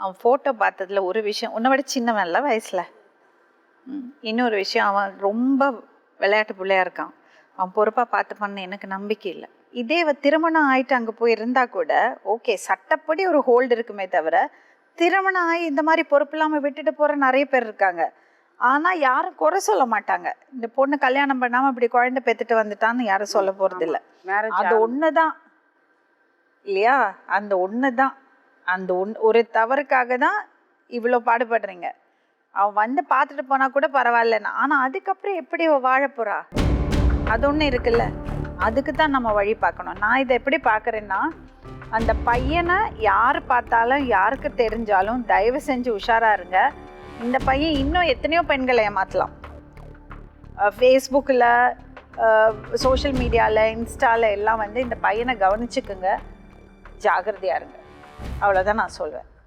அவன் ஃபோட்டோ பார்த்ததுல ஒரு விஷயம் உன்னை விட சின்னவன்ல வயசில். இன்னொரு விஷயம் அவன் ரொம்ப விளையாட்டு பிள்ளையா இருக்கான். அவன் பொறுப்பாக பார்த்துப்பான்னு எனக்கு நம்பிக்கை இல்லை. இதே திருமணம் ஆயிட்டு அங்கே போய் இருந்தா கூட ஓகே சட்டப்படி ஒரு ஹோல்டு இருக்குமே தவிர திருமணம் ஆகி இந்த மாதிரி பொறுப்பு இல்லாமல் விட்டுட்டு போகிற நிறைய பேர் இருக்காங்க. ஆனால் யாரும் குறை சொல்ல மாட்டாங்க. இந்த பொண்ணு கல்யாணம் பண்ணாமல் இப்படி குழந்தை பெற்றுட்டு வந்துட்டான்னு யாரும் சொல்ல போகிறதில்ல அது ஒன்று தான் இல்லையா? அந்த ஒன்று தான் அந்த ஒன் ஒரு தவறுக்காக தான் இவ்வளோ பாடுபடுறீங்க. அவன் வந்து பார்த்துட்டு போனால் கூட பரவாயில்லன்னு ஆனால் அதுக்கப்புறம் எப்படி அவள் வாழ அது ஒன்று இருக்குல்ல. அதுக்கு தான் நம்ம வழி பார்க்கணும். நான் இதை எப்படி பார்க்குறேன்னா அந்த பையனை யார் பார்த்தாலும் யாருக்கு தெரிஞ்சாலும் தயவு செஞ்சு உஷாராக இருங்க. இந்த பையன் இன்னும் எத்தனையோ பெண்களை ஏமாற்றலாம் ஃபேஸ்புக்கில் சோஷியல் மீடியாவில் இன்ஸ்டாவில் எல்லாம் வந்து இந்த பையனை கவனிச்சுக்குங்க. ஜாகிரதையாக இருங்க. Háblate más, Solver.